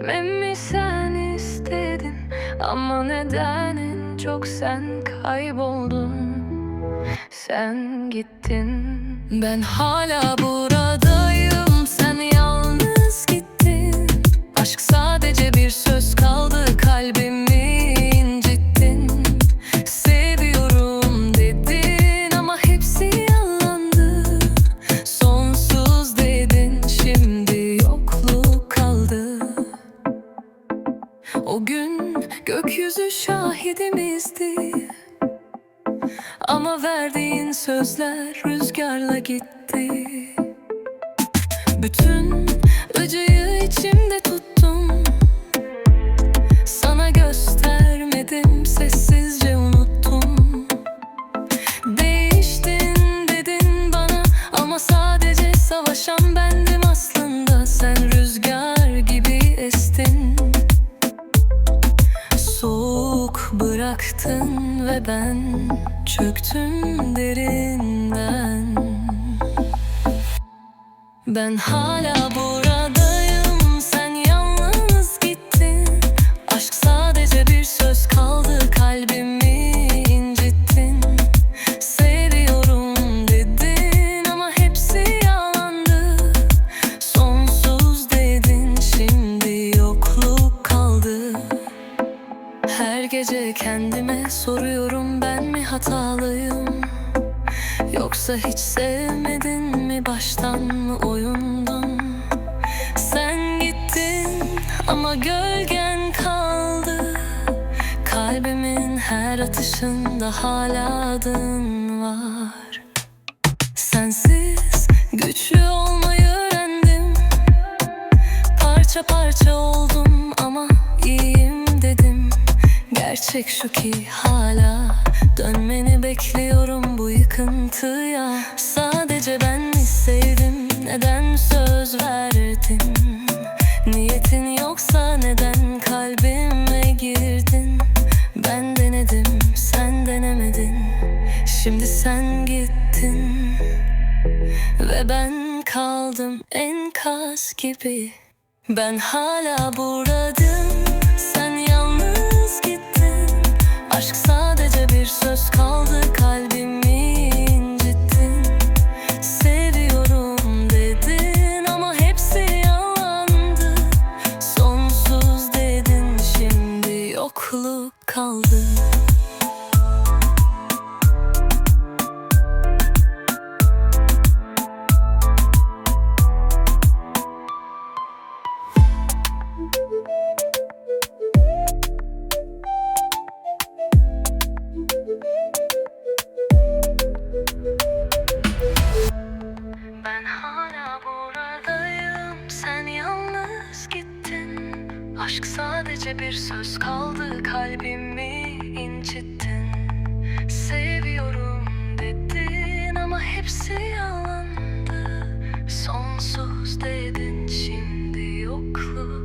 Gitmemi sen istedin Ama neden en çok sen kayboldun? Sen gittin. Ben hala buradayım O gün gökyüzü şahidimizdi. Ama verdiğin sözler rüzgarla gitti. Bütün acıyı içimde tuttum ben çöktüm derinden. Ben hala buradayım sen yalnız gittin. Aşk sadece bir söz kaldı kalbimi her gece kendime soruyorum ben mi hatalıyım? Yoksa hiç sevmedin mi baştan mı oyundun? Sen gittin ama gölgen kaldı. Kalbimin her atışında hala adın var. Sensiz güçlü olmayı öğrendim. Parça parça oldum ama dedim Gerçek şu ki hala dönmeni bekliyorum bu yıkıntıya. Sadece ben mi sevdim neden söz verdin? Niyetin yoksa neden kalbime girdin? Ben denedim sen denemedin. Şimdi sen gittin. Ve ben kaldım enkaz gibi. Ben hala buradayım yokluk kaldı. Ben Aşk sadece bir söz kaldı kalbimi incittin. Seviyorum dedin ama hepsi yalandı. Sonsuz dedin şimdi yokluğu